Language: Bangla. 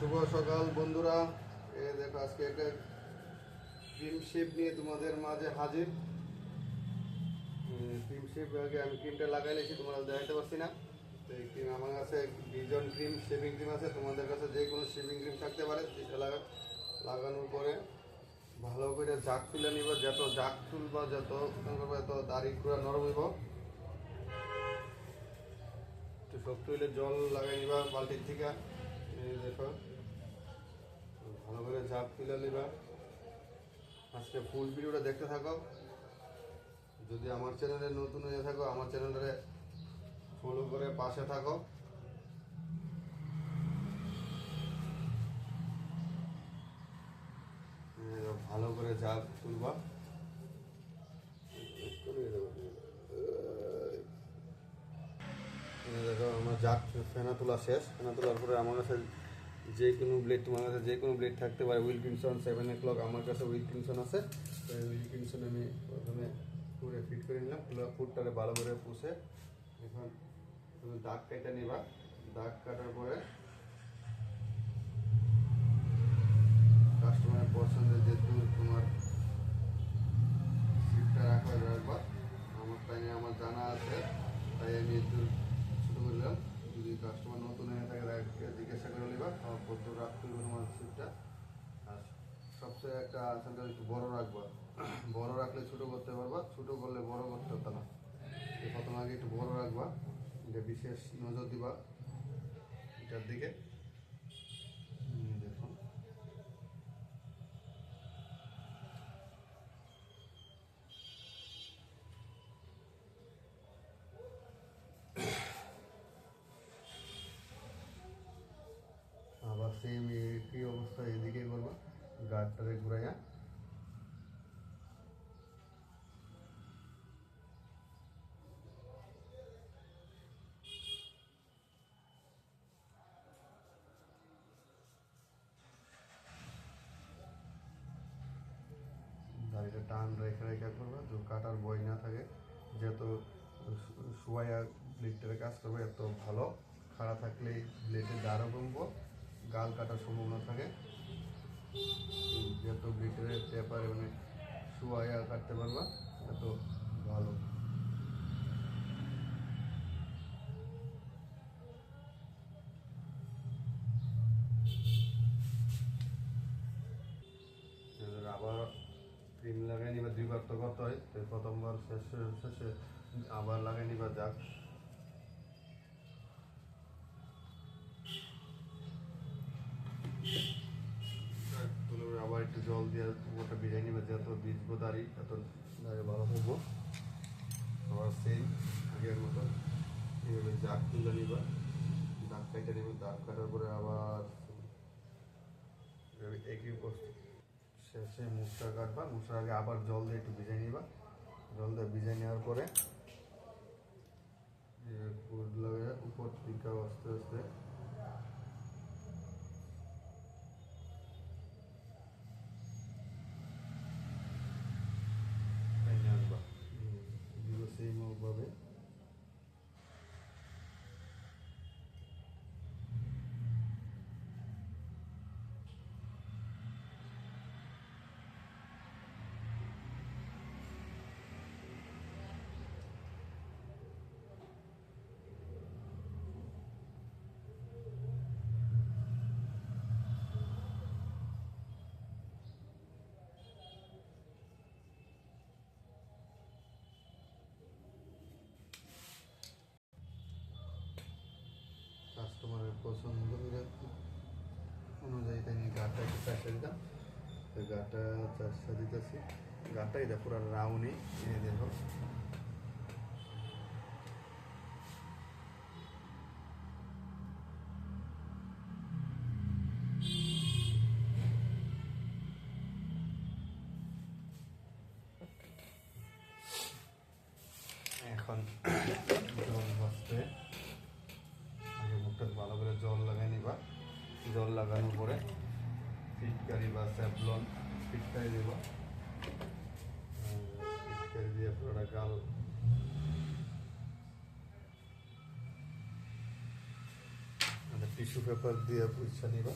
শুভ সকাল, বন্ধুরা। এ দেখো, আজকে একটা ক্রিম শেপ নিয়ে তোমাদের মাঝে হাজির। ক্রিম শেপ আগে আমি ক্রিমটা লাগাই নিয়েছি, তোমরা দেখাতে পারছি না। তো এই ক্রিম আমার কাছে ভিজন ক্রিম শেভিং ক্রিম আছে, তোমাদের কাছে যে কোনো শেভিং ক্রিম থাকতে পারে সেটা লাগা, লাগানোর পরে ভালো করে জাক তুলে নিব, যত জাক তুলবা, যত এত দাড়ি পুরো নরম হইব। একটু শক্ত হইলে জল লাগাই নিবা, বালতির থেকে। দেখো ভালো করে জাপ তুলে নিবা আজকে ফুল ভিডিওটা দেখতে থাকো। যদি আমার চ্যানেলে নতুন হয়ে থাকো, আমার চ্যানেলটারে ফলো করে পাশে থাকো। ভালো করে জাপ তুলবা। দেখো, আমার জাক ফেনা তোলা শেষ। ফেনা তোলার পরে আমার কাছে যে কোনো ব্লেড তোমার কাছে যে কোনো ব্লেড থাকতে পারে। উইলকিনসন সেভেন ও ক্লক আমার কাছে উইলকিনসন আছে। তো এই উইলকিনসন আমি প্রথমে পুরে ফিট করে নিলাম। পুরো ফুটটারে ভালো করে পুষে এখন তুমি দাগ কেটে নিবা। দাগ কাটার পরে কাস্টমারের পছন্দের যে দূর তোমার সিটটা রাখা রাখবা আমার টাইমে আমার জানা আছে। তাই আমি একটু ছোটো করলাম যদি কাস্টমার নতুন হয়ে থাকে জিজ্ঞাসা আমার রাখতে হবে আর সবচেয়ে একটা আসানটা একটু বড় রাখবা। বড় রাখলে ছোটো করতে পারবা, ছোটো করলে বড় করতে হতো না। প্রথম আগে একটু বড় রাখবা, এটা বিশেষ নজর দিবা। এটার দিকে। সেম একই অবস্থা এদিকে করবা গাড়টারে ঘুরাইয়া। দাড়িটা টান রেখে রেখে করবা তো কাটার বই না থাকে, যেহেতু শুয়াইয়া ব্লেডটার কাজ করবে, এত ভালো, খাড়া থাকলে ব্লেডের দাঁড়ও কমবো। গাল কাটার সম্ভাবনা থাকে। যত ব্লেডের পেপারে মানে শুয়াইয়া কাটতে পারবা এত ভালো। আবার ক্রিম লাগাই নিবা, দুইবার তো করতে হয়। প্রথমবার শেষে শেষে আবার লাগাই নিবা, যাক। একটু জল দিয়ে ওটা ভিজাই নিবা যত ভিজবো দাঁড়ি এত দাঁড়িয়ে ভালো থাকব আবার সেম আগের মতো, এইভাবে জাক তুলে নিবা। দাগ কেটে নিবা দাগ কাটার পরে আবার একই শেষে মুখটা কাটবা মুখটার আগে আবার জল দিয়ে একটু ভিজাই নিবা। জল দিয়ে ভিজাই নেওয়ার পরে উপর দিকে আস্তে আস্তে টেনে আনবা দিব সেম ভাবে কাস্টমারের পছন্দ অনুযায়ী তাই গাটা একটু চারশো দিতাম। তো গাটা চারশো দিতেছি। গাটাই দেখ, পুরো রাউন্ডই এনে দেখো। এখন জল বসতে জল লাগানোর পরে ফিটকারি বা স্যাপলন ফিটকারি দেব। ফিটকারি দিয়ে পুরোটা গাল। টিস্যু পেপার দিয়ে পরিষ্কার নিবা।